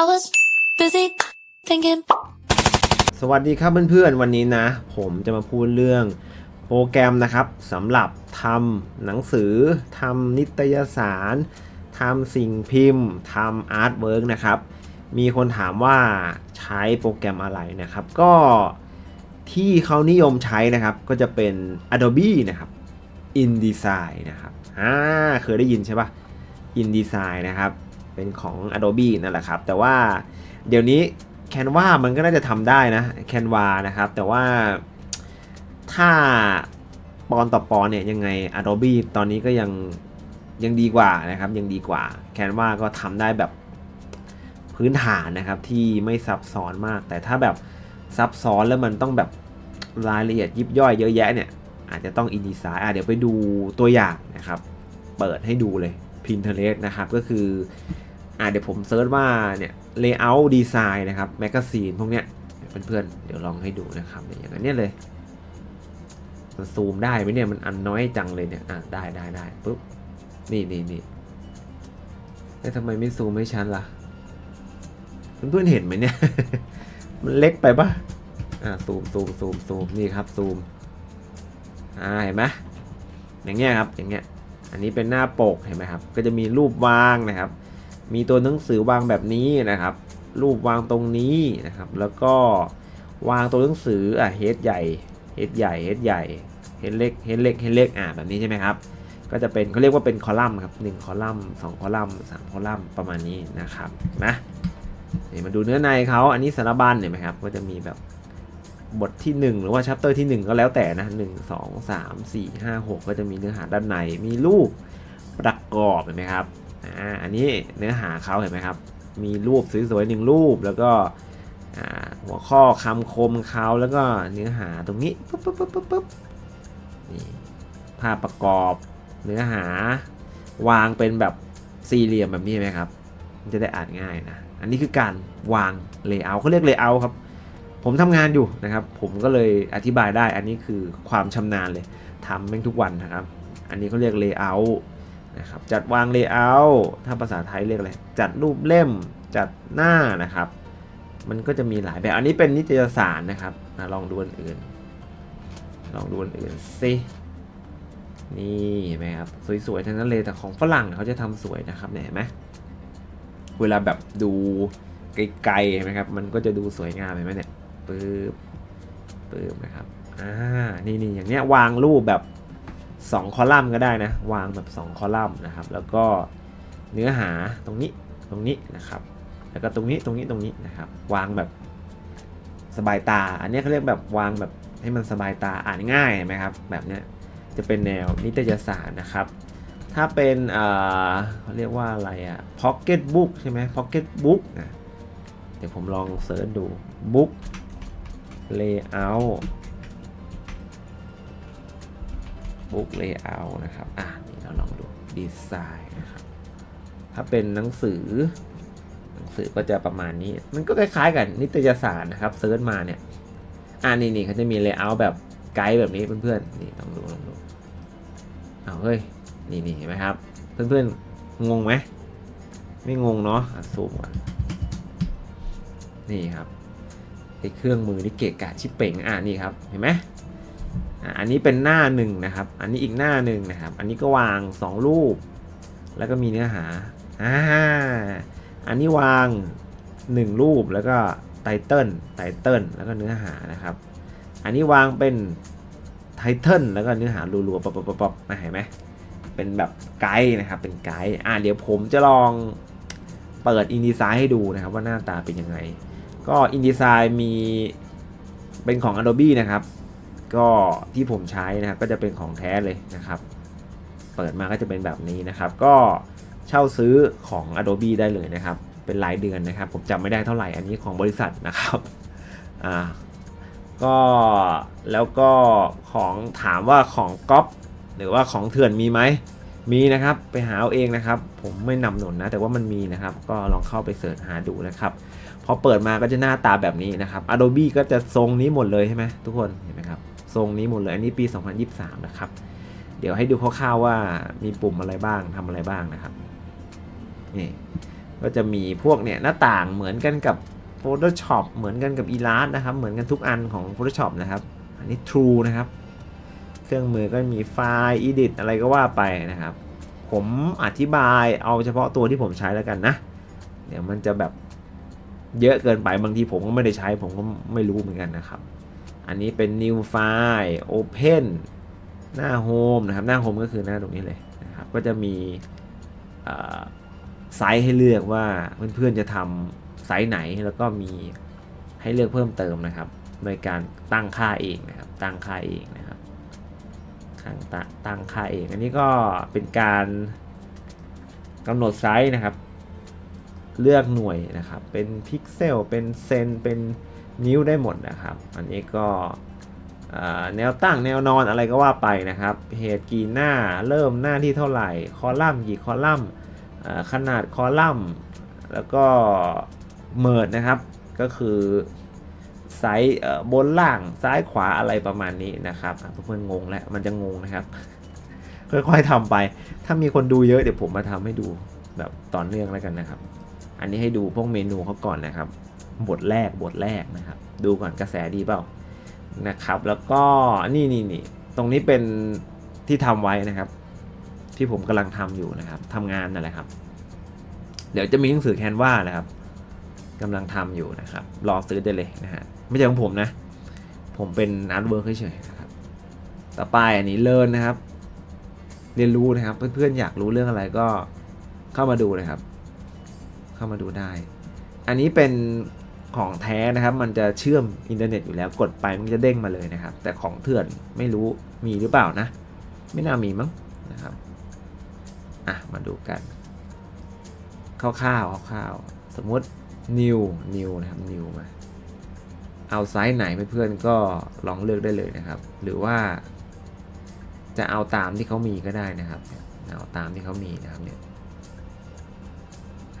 I was busy thinking. สวัสดีครับเพื่อนๆ วันนี้นะ ผมจะมาพูดเรื่องโปรแกรมนะครับสำหรับทำหนังสือทำนิตยสารทำสิ่งพิมพ์ทำอาร์ตเวิร์กนะครับ มีคนถามว่าใช้โปรแกรมอะไรนะครับ ก็ที่เขานิยมใช้นะครับ ก็จะเป็น Adobe นะครับ InDesign นะครับอ่าเคยได้ยินใช่ปะ InDesign นะครับ เป็นของ Adobe นั่นแหละครับ แต่ว่าเดี๋ยวนี้ Canva มันก็น่าจะทำได้นะ Canva นะครับ แต่ว่าถ้าปอนต่อปอนเนี่ยยังไง Adobe ตอนนี้ก็ยังยังดีกว่านะครับยังดีกว่า Canva ก็ทำได้แบบพื้นฐานนะครับที่ไม่ซับซ้อนมาก แต่ถ้าแบบซับซ้อนแล้วมันต้องแบบรายละเอียดยิบย่อยเยอะแยะเนี่ย อาจจะต้อง InDesign อะเดี๋ยวไปดูตัวอย่างนะครับ เปิดให้ดูเลย Pinterest นะครับ ก็คือ อ่าเดี๋ยวผมเซิร์ชว่าเนี่ย layout design นะครับแมกกาซีนพวกเนี้ยเพื่อนๆ เดี๋ยวลองให้ดูนะครับอย่างนั้นเนี่ยเลยมันซูมได้ไหมเนี่ยมันอันน้อยจังเลยเนี่ยอะได้ได้ได้ปุ๊บนี่นี่นี่แล้วทำไมไม่ซูมให้ฉันล่ะ เพื่อนๆเห็นไหมเนี่ย มันเล็กไปปะอ่าซูมซูมซูมซูมนี่ครับซูมอ่าเห็นไหมอย่างเงี้ยครับอย่างเงี้ยอันนี้เป็นหน้าปกเห็นไหมครับ ก็จะมีรูปวางนะครับ มีตัวหนังสือวางแบบนี้นะครับ รูปวางตรงนี้นะครับ แล้วก็วางตัวหนังสืออะเฮดใหญ่เฮดใหญ่เฮดใหญ่เฮดเล็กเฮดเล็กเฮดเล็กอะแบบนี้ใช่ไหมครับ ก็จะเป็นเขาเรียกว่าเป็นคอลัมน์ครับหนึ่งคอลัมน์สองคอลัมน์สามคอลัมน์ประมาณนี้นะครับนะนี่มาดูเนื้อในเขาอันนี้สารบัญเห็นไหมครับก็จะมีแบบบทที่ 1 หรือว่าชัปเตอร์ที่ 1 ก็แล้วแต่นะ1 2 3 4 5 6 ก็จะมีเนื้อหาด้านในมีรูปประกอบเห็นไหมครับ อ่าอันนี้เนื้อหาเขาเห็นไหมครับ มีรูปสวยๆหนึ่งรูปแล้วก็หัวข้อคำคมเขาแล้วก็เนื้อหาตรงนี้ปุ๊บปุ๊บปุ๊บปุ๊บปุ๊บนี่ภาพประกอบเนื้อหาวางเป็นแบบสี่เหลี่ยมแบบนี้ไหมครับมันจะได้อ่านง่ายนะ อันนี้คือการวางเลเยอร์เขาเรียกเลเยอร์ครับ ผมทำงานอยู่นะครับ ผมก็เลยอธิบายได้ อันนี้คือความชำนาญเลยทำแม่งทุกวันนะครับ อันนี้เขาเรียกเลเยอร์ นะครับจัดวาง layout ถ้าภาษาไทยเรียกอะไรจัดรูปเล่มจัดหน้านะครับ มันก็จะมีหลายแบบอันนี้เป็นนิตยสารนะครับอลองดูอันอื่น ลองดูอันอื่นสินี่เห็นไหมครับสวยๆทั้งนั้นเลยแต่ของฝรั่งเขาจะทำสวยนะครับเนี่ยเห็นไหมเวลาแบบดูไกลๆเห็นไหมครับมันก็จะดูสวยงามเห็นไหมเนี่ยปึ๊บปึ๊บนะครับอ่านี่นี่อย่างเนี้ยวางรูปแบบ 2 คอลัมน์ก็ได้นะ วางแบบ 2 คอลัมน์นะครับ แล้วก็เนื้อหาตรงนี้ตรงนี้นะครับ แล้วก็ตรงนี้ตรงนี้ตรงนี้นะครับ วางแบบสบายตา อันนี้เขาเรียกแบบวางแบบให้มันสบายตาอ่านง่ายไหมครับ แบบเนี้ยจะเป็นแนวนิตยสารนะครับ ถ้าเป็นอ่าเขาเรียกว่าอะไรอะ pocket book ใช่ไหม pocket book นะเดี๋ยวผมลองเสิร์ชดู book layout book layout นะครับ อ่านี่เราลองดู design นะครับ ถ้าเป็นหนังสือ หนังสือก็จะประมาณนี้ มันก็คล้ายๆ กับนิตยสารนะครับเซิร์ชมาเนี่ย อ่านี่นี่เขาจะมี layout แบบไกด์แบบนี้เพื่อนๆ นี่ลองดูลองดูเอาเฮ้ย นี่นี่เห็นไหมครับ เพื่อนๆ งงไหม ไม่งงเนาะซูมก่อนนี่ครับไอเครื่องมือนี่เกะกะชิปเป่งอ่านี่ครับ เห็นไหม อันนี้เป็นหน้าหนึ่งนะครับ อันนี้อีกหน้าหนึ่งนะครับ อันนี้ก็วาง 2 รูป แล้วก็มีเนื้อหาอ่าอันนี้วาง 1 รูปแล้วก็ไตเติลไตเติลแล้วก็เนื้อหานะครับ อันนี้วางเป็นไทเทิลแล้วก็เนื้อหารัวๆป๊บๆๆๆเห็นไหมเป็นแบบไกด์นะครับเป็นไกด์อ่าเดี๋ยวผมจะลองเปิด InDesign ให้ดูนะครับว่าหน้าตาเป็นยังไง ก็ InDesign มีเป็นของ Adobe นะครับ ก็ที่ผมใช้นะครับก็จะเป็นของแท้เลยนะครับ เปิดมาก็จะเป็นแบบนี้นะครับ ก็เช่าซื้อของ Adobe ได้เลยนะครับ เป็นรายเดือนนะครับ ผมจำไม่ได้เท่าไหร่อันนี้ของบริษัทนะครับอ่าก็แล้วก็ของถามว่าของก๊อปหรือว่าของเถื่อนมีไหมมีนะครับไปหาเอาเองนะครับ ผมไม่นำหนุนนะ แต่ว่ามันมีนะครับ ก็ลองเข้าไปเสิร์ชหาดูนะครับพอเปิดมาก็จะหน้าตาแบบนี้นะครับ Adobe ก็จะทรงนี้หมดเลยใช่ไหมทุกคนเห็นไหมครับ ทรงนี้หมดเลย อันนี้ปี 2023 นะครับ เดี๋ยวให้ดูคร่าวๆว่ามีปุ่มอะไรบ้างทำอะไรบ้างนะครับ นี่ก็จะมีพวกเนี่ยหน้าต่างเหมือนกันกับ Photoshop เหมือนกันกับ e l a s t นะครับ เหมือนกันทุกอันของ Photoshop นะครับ อันนี้ True นะครับ เครื่องมือก็มีไฟล์ Edit อะไรก็ว่าไปนะครับ ผมอธิบายเอาเฉพาะตัวที่ผมใช้แล้วกันนะ เดี๋ยวมันจะแบบเยอะเกินไปบางทีผมก็ไม่ได้ใช้ผมก็ไม่รู้เหมือนกันนะครับ อันนี้เป็น new file open หน้า home นะครับ หน้า home ก็คือหน้าตรงนี้เลยนะครับ ก็จะมีไซส์ให้เลือกว่าเพื่อนๆจะทำไซส์ไหนแล้วก็มีให้เลือกเพิ่มเติมนะครับ โดยการตั้งค่าเองนะครับ ตั้งค่าเองนะครับตั้งตั้งค่าเอง อันนี้ก็เป็นการกำหนดไซส์นะครับ เลือกหน่วยนะครับ เป็นพิกเซล เป็นเซน เป็น นิ้วได้หมดนะครับ อันนี้ก็แนวตั้งแนวนอนอะไรก็ว่าไปนะครับเหตุกี่หน้าเริ่มหน้าที่เท่าไหร่ คอลัมน์กี่คอลัมน์ขนาดคอลัมน์ แล้วก็เมิดนะครับ ก็คือไซส์บนล่างซ้ายขวาอะไรประมาณนี้นะครับเพื่อนงงแล้วมันจะงงนะครับ ค่อยๆทำไป ถ้ามีคนดูเยอะเดี๋ยวผมมาทำให้ดูแบบต่อเนื่องแล้วกันนะครับ อันนี้ให้ดูพวกเมนูเขาก่อนนะครับ บทแรกบทแรกนะครับ ดูก่อนกระแสดีเปล่านะครับ แล้วก็นี่นี่นี่ตรงนี้เป็นที่ทำไว้นะครับ ที่ผมกำลังทำอยู่นะครับทำงานนั่นแหละครับ เดี๋ยวจะมีหนังสือแคนวานะครับกำลังทำอยู่นะครับ รอซื้อได้เลยนะฮะไม่ใช่ของผมนะ ผมเป็นอาร์ตเวิร์กเฉยๆนะครับต่อไปอันนี้เลินนะครับ เรียนรู้นะครับ เพื่อนๆอยากรู้เรื่องอะไรก็เข้ามาดูนะครับ เข้ามาดูได้ อันนี้เป็น ของแท้นะครับ มันจะเชื่อมอินเทอร์เน็ตอยู่แล้วกดไปมันจะเด้งมาเลยนะครับ แต่ของเถื่อนไม่รู้มีหรือเปล่านะ ไม่น่ามีมั้งนะครับอะมาดูกันคร่าวๆคร่าวๆสมมติ new new นะครับ new มาเอาไซส์ไหนเพื่อนๆก็ลองเลือกได้เลยนะครับ หรือว่า จะเอาตามที่เขามีก็ได้นะครับ เอาตามที่เขามีนะครับเนี่ย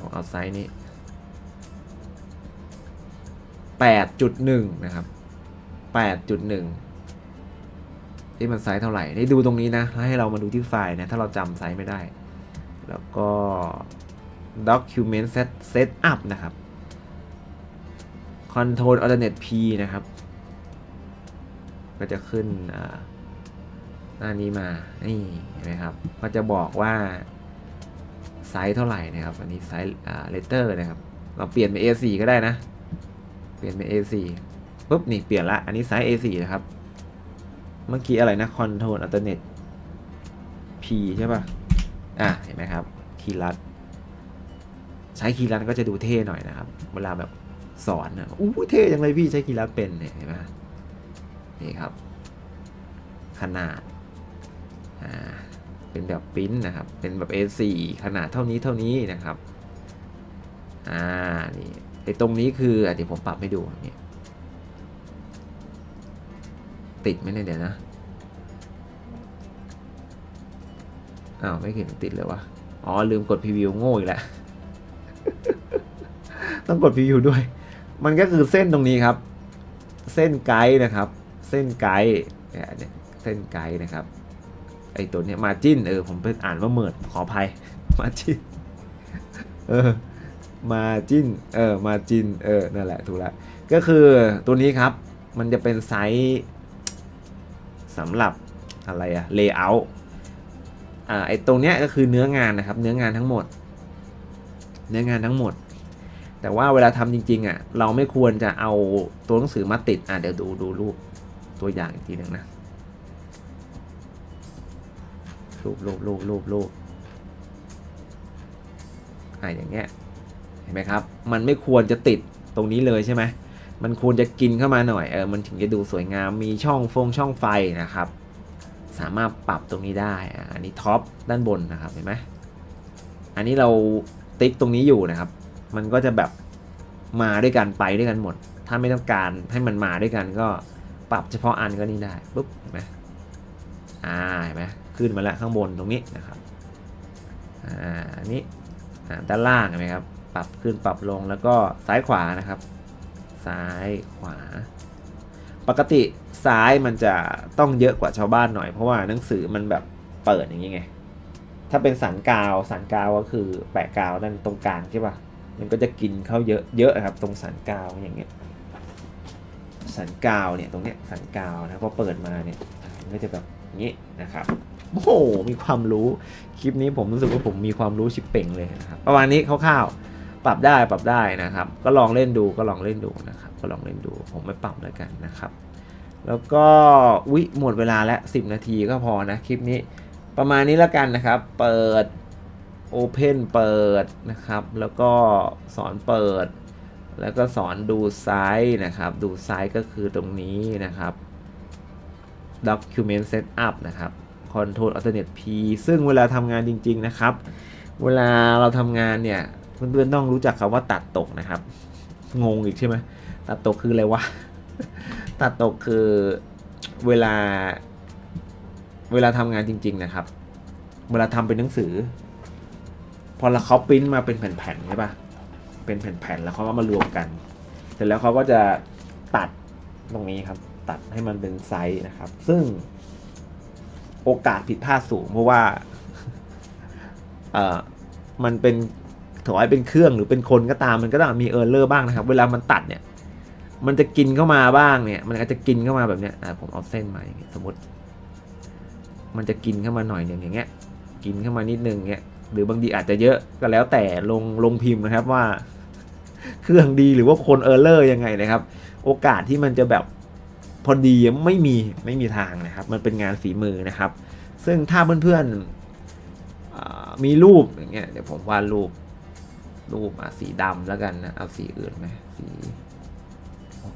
ผมเอาไซส์นี้ 8.1 นะครับ 8.1 ที่มันไซส์เท่าไหร่ ได้ดูตรงนี้นะ ให้เรามาดูที่ไฟล์นะ ถ้าเราจำไซส์ไม่ได้ แล้วก็ document set set up นะครับ control alternate p นะครับ ก็จะขึ้นอ่าหน้านี้มา นี่เห็นไหมครับ ก็จะบอกว่าไซส์เท่าไหร่นะครับ อันนี้ไซส์เลเตอร์นะครับ เราเปลี่ยนเป็น A4 ก็ได้นะ เปลี่ยนเป็น A4 ปุ๊บนี่เปลี่ยนละ อันนี้ไซส์ A4 นะครับ เมื่อกี้อะไรนะ Control Alternate P ใช่ป่ะ อะ เห็นไหมครับ คีย์ลัด ใช้คีย์ลัดก็จะดูเท่หน่อยนะครับ เวลาแบบสอนนะอู้เท่จังเลยพี่ใช้คีย์ลัดเป็นเนี่ยเห็นไหมนี่ครับ ขนาด อ่า เป็นแบบปริ้นนะครับ เป็นแบบ A4 ขนาดเท่านี้เท่านี้นะครับ อ่า นี่ ตรงนี้คืออเดี๋ยวผมปรับให้ดูเนี่ยติดไหมเนี่ยเดี๋ยวนะอ้าวไม่เห็นติดเลยวะอ๋อลืมกดพรีวิวโง่อีกแล้วต้องกดพรีวิวด้วย มันก็คือเส้นตรงนี้ครับ เส้นไกด์นะครับ เส้นไกด์เนี่ยเนี่ยเส้นไกด์นะครับไอตัวเนี้ยมาจิ้นเออผมไปอ่านว่าเมิดขออภัยมาจิ้นเออ มาจินเออมาจินเออนั่นแหละถูกแล้วก็คือตัวนี้ครับมันจะเป็นไซส์สำหรับอะไรอะ layout อ่าไอตรงเนี้ยก็คือเนื้องานนะครับ เนื้องานทั้งหมด เนื้องานทั้งหมด แต่ว่าเวลาทำจริงๆอะเราไม่ควรจะเอาตัวหนังสือมาติดอะเดี๋ยวดูดูรูปตัวอย่างอีกทีหนึ่งนะรูปรูปรูปรูปรูปอ่าอย่างเงี้ย เห็นไหมครับ มันไม่ควรจะติดตรงนี้เลยใช่ไหมมันควรจะกินเข้ามาหน่อยเออมันถึงจะดูสวยงามมีช่องฟงช่องไฟนะครับ สามารถปรับตรงนี้ได้อันนี้ท็อปด้านบนนะครับเห็นไหมอันนี้เราติ๊กตรงนี้อยู่นะครับ มันก็จะแบบมาด้วยกันไปด้วยกันหมด ถ้าไม่ต้องการให้มันมาด้วยกันก็ปรับเฉพาะอันก็นี่ได้ปุ๊บเห็นไหมอ่าเห็นไหมขึ้นมาแล้วข้างบนตรงนี้นะครับอ่าอันนี้อ่าด้านล่างเห็นไหมครับ ปรับขึ้นปรับลงแล้วก็ซ้ายขวานะครับ ซ้ายขวา ปกติซ้ายมันจะต้องเยอะกว่าชาวบ้านหน่อยเพราะว่าหนังสือมันแบบเปิดอย่างนี้ไง ถ้าเป็นสันกาวสันกาวก็คือแปะกาวด้านตรงกลางใช่ปะมันก็จะกินเข้าเยอะเยอะครับ ตรงสันกาวอย่างเงี้ย สันกาวเนี่ยตรงเนี้ยสันกาวนะพอเปิดมาเนี่ยมันก็จะแบบนี้นะครับโอ้โหมีความรู้ คลิปนี้ผมรู้สึกว่าผมมีความรู้ชิบเป่งเลยนะครับ ประมาณนี้คร่าวๆ ปรับได้ปรับได้นะครับ ก็ลองเล่นดูก็ลองเล่นดูนะครับ ก็ลองเล่นดูผมไม่ปรับแล้วกันนะครับ แล้วก็วิหมดเวลาแล้ว10 นาทีก็พอนะคลิปนี้ประมาณนี้แล้วกันนะครับ เปิด Open เปิดนะครับ แล้วก็สอนเปิด แล้วก็สอนดูไซส์นะครับ ดูไซส์ก็คือตรงนี้นะครับ Document Setup นะครับ Control Alternate P ซึ่งเวลาทำงานจริง ๆ นะครับ เวลาเราทำงานเนี่ย เพื่อนๆต้องรู้จักคำว่าตัดตกนะครับ งงอีกใช่ไหมตัดตกคืออะไรวะ ตัดตกคือเวลา เวลาทำงานจริง ๆ นะครับ เวลาทำเป็นหนังสือ พอเราเขาปริ้นมาเป็นแผ่นๆใช่ปะเป็นแผ่นๆแล้วเขาก็มารวมกัน เสร็จแล้วเขาก็จะตัดตรงนี้ครับ ตัดให้มันเป็นไซส์นะครับ ซึ่งโอกาสผิดพลาดสูงเพราะว่าเอ่อมันเป็น ถอยเป็นเครื่องหรือเป็นคนก็ตามมันก็ต้องมีเออร์เลอร์บ้างนะครับ เวลามันตัดเนี่ย มันจะกินเข้ามาบ้างเนี่ย มันอาจจะกินเข้ามาแบบเนี้ยอะผมเอาเส้นมาอย่างเงี้ยสมมติ มันจะกินเข้ามาหน่อยหนึ่งอย่างเงี้ย กินเข้ามานิดนึงเงี้ย หรือบางทีอาจจะเยอะก็แล้วแต่ลงลงพิมพ์นะครับว่า เครื่องดีหรือว่าคนเออร์เลอร์ยังไงนะครับ โอกาสที่มันจะแบบพอดีไม่มีไม่มีทางนะครับ มันเป็นงานฝีมือนะครับ ซึ่งถ้าเพื่อนๆมีรูปอย่างเงี้ยเดี๋ยวผมวาดรูป รูปอะสีดำแล้วกันนะเอาสีอื่นไหมสี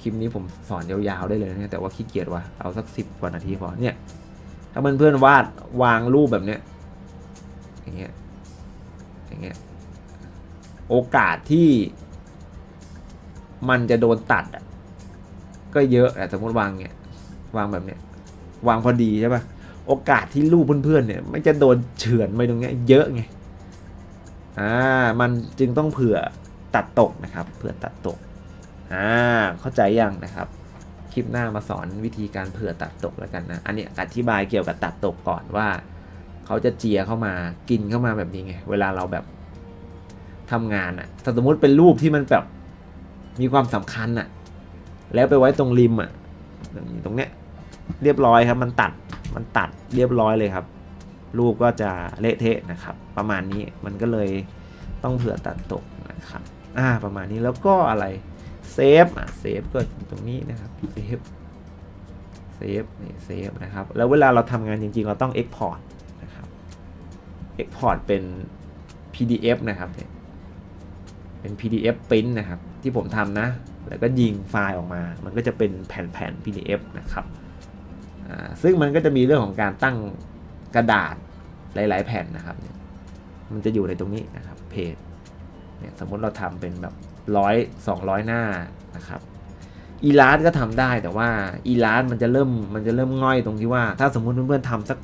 คลิปนี้ผมสอนยาวๆได้เลยนะแต่ว่าขี้เกียจว่ะเอาสักสิบกว่านาทีพอเนี่ยถ้าเพื่อนๆวาดวางรูปแบบเนี้ยอย่างเงี้ยอย่างเงี้ยโอกาสที่มันจะโดนตัดอะก็เยอะแต่สมมติวางเนี้ยวางแบบเนี้ยวางพอดีใช่ปะโอกาสที่รูปเพื่อนๆเนี่ยไม่จะโดนเฉือนไปตรงเนี้ยเยอะไง อ่ามันจึงต้องเผื่อตัดตกนะครับ เผื่อตัดตกอ่าเข้าใจยังนะครับ คลิปหน้ามาสอนวิธีการเผื่อตัดตกแล้วกันนะ อันนี้อธิบายเกี่ยวกับตัดตกก่อนว่า เขาจะเจียเข้ามากินเข้ามาแบบนี้ไง เวลาเราแบบทำงานอะถ้าสมมติเป็นรูปที่มันแบบมีความสำคัญอะแล้วไปไว้ตรงริมอะตรงเนี้ยเรียบร้อยครับ มันตัด มันตัดเรียบร้อยเลยครับ รูปก็จะเละเทะนะครับ ประมาณนี้มันก็เลยต้องเผื่อตัดตกนะครับอ่าประมาณนี้แล้วก็อะไรเซฟอะเซฟก็อยู่ตรงนี้นะครับเซฟเซฟนี่เซฟนะครับ แล้วเวลาเราทำงานจริงๆ เราต้อง Export นะครับ Export เป็น PDF นะครับเนี่ยเป็น PDF print นะครับ ที่ผมทำนะ แล้วก็ยิงไฟล์ออกมา มันก็จะเป็นแผ่นๆ PDF นะครับอ่าซึ่งมันก็จะมีเรื่องของการตั้ง กระดาษหลาย ๆ แผ่นนะครับเนี่ยมันจะอยู่ในตรงนี้นะครับเพจเนี่ยสมมติเราทำเป็นแบบร้อยสองร้อยหน้านะครับอีลาสก็ทำได้แต่ว่าอีลาสมันจะเริ่มมันจะเริ่มง่อยตรงที่ว่า ถ้าสมมุติเพื่อนๆทำสัก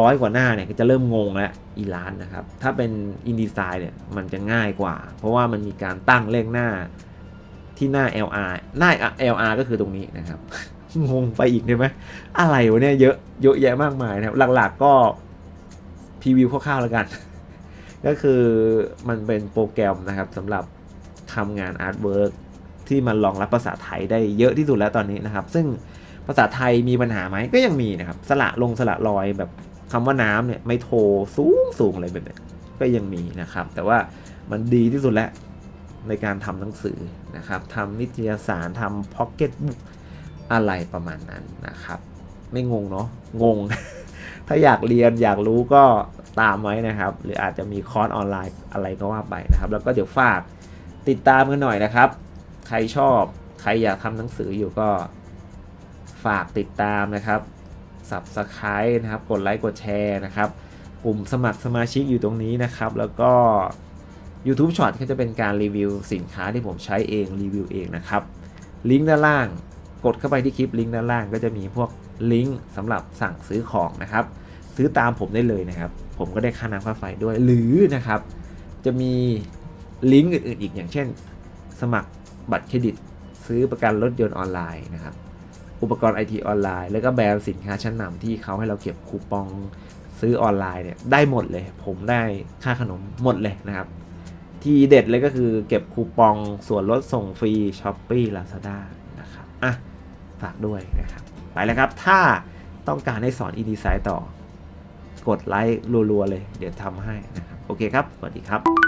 ร้อยกว่าหน้าเนี่ยก็จะเริ่มงงแล้วอีลาสนะครับ ถ้าเป็นอินดีไซน์เนี่ยมันจะง่ายกว่า เพราะว่ามันมีการตั้งเลขหน้าที่หน้า LR หน้า LR ก็คือตรงนี้นะครับ งงไปอีกใช่ไหมอะไรวะเนี่ยเยอะเยอะแยะมากมายนะครับ หลักๆก็พรีวิวคร่าวๆแล้วกัน ก็คือมันเป็นโปรแกรมนะครับสำหรับทำงานอาร์ตเวิร์กที่มันรองรับภาษาไทยได้เยอะที่สุดแล้วตอนนี้นะครับ ซึ่งภาษาไทยมีปัญหาไหมก็ยังมีนะครับ สละลงสละรอยแบบคำว่าน้ำเนี่ยไม่โทสูงสูงอะไรแบบนี้ก็ยังมีนะครับ แต่ว่ามันดีที่สุดแล้วในการทำหนังสือนะครับทำนิตยสารทำพ็อกเก็ตบุ๊ก อะไรประมาณนั้นนะครับ ไม่งงเนาะงง ถ้าอยากเรียนอยากรู้ก็ตามไว้นะครับ หรืออาจจะมีคอร์สออนไลน์อะไรก็ว่าไปนะครับ แล้วก็เดี๋ยวฝากติดตามกันหน่อยนะครับ ใครชอบใครอยากทำหนังสืออยู่ก็ฝากติดตามนะครับ Subscribe นะครับ กดไลค์ กดแชร์นะครับปุ่มสมัครสมาชิกอยู่ตรงนี้นะครับ แล้วก็ YouTube Short ก็จะเป็นการรีวิวสินค้าที่ผมใช้เองรีวิวเองนะครับ ลิงก์ด้านล่าง กดเข้าไปที่คลิปลิงก์ด้านล่างก็จะมีพวกลิงก์สำหรับสั่งซื้อของนะครับ ซื้อตามผมได้เลยนะครับ ผมก็ได้ค่าน้ำค่าไฟด้วย หรือนะครับ จะมีลิงก์อื่นๆอีกอย่างเช่น สมัครบัตรเครดิต ซื้อประกันรถยนต์ออนไลน์นะครับ อุปกรณ์ไอทีออนไลน์ แล้วก็แบรนด์สินค้าชั้นนำที่เขาให้เราเก็บคูปองซื้อออนไลน์เนี่ยได้หมดเลย ผมได้ค่าขนมหมดเลยนะครับ ที่เด็ดเลยก็คือเก็บคูปองส่วนลดส่งฟรี s h อ p e e Lazada นะครับอะ ฝากด้วยนะครับ ไปแล้วครับ ถ้าต้องการให้สอน e-design ต่อ กดไลค์รัวๆเลย เดี๋ยวทำให้นะครับ โอเคครับ สวัสดีครับ